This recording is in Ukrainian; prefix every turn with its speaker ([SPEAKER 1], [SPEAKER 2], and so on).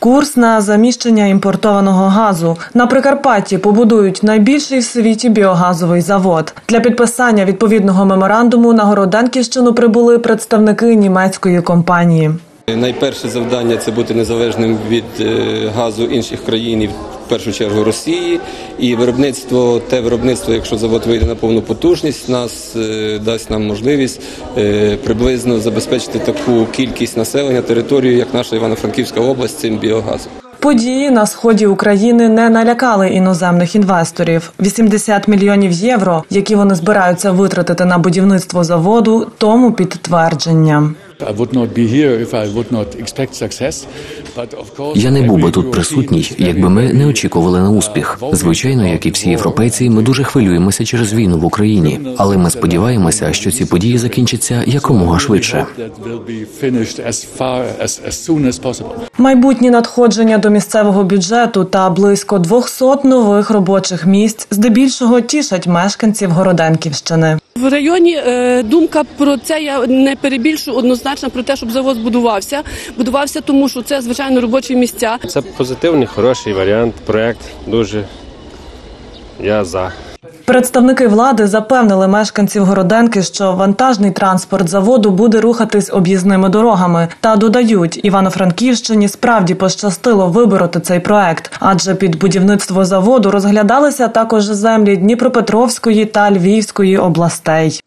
[SPEAKER 1] Курс на заміщення імпортованого газу на Прикарпатті побудують найбільший в світі біогазовий завод. Для підписання відповідного меморандуму на Городенківщину прибули представники німецької компанії.
[SPEAKER 2] Найперше завдання це бути незалежним від е, газу інших країн, в першу чергу Росії. І виробництво, те виробництво, якщо завод вийде на повну потужність, нас е, дасть нам можливість е, приблизно забезпечити таку кількість населення, територію, як наша Івано-Франківська область, цим біогазом.
[SPEAKER 1] Події на сході України не налякали іноземних інвесторів. 80 мільйонів євро, які вони збираються витратити на будівництво заводу, тому підтвердження.
[SPEAKER 3] I would not be here if I would not expect success. But of course,
[SPEAKER 4] Я не був би тут присутній, якби ми не очікували на успіх. Звичайно, як і всі європейці, ми дуже хвилюємося через війну в Україні, але ми сподіваємося, що ці події закінчаться якомога швидше.
[SPEAKER 1] Майбутні надходження до місцевого бюджету та близько 200 нових робочих місць здебільшого тішать мешканців Городенківщини.
[SPEAKER 5] В районі е, думка про це я не перебільшую однозначно про те, щоб завод збудувався. Будувався тому, що це звичайно робочі місця.
[SPEAKER 6] Це позитивний, хороший варіант, проект. Дуже я за.
[SPEAKER 1] Представники влади запевнили мешканців Городенки, що вантажний транспорт заводу буде рухатись об'їзними дорогами. Та додають, Івано-Франківщині справді пощастило вибороти цей проект, адже під будівництво заводу розглядалися також землі Дніпропетровської та Львівської областей.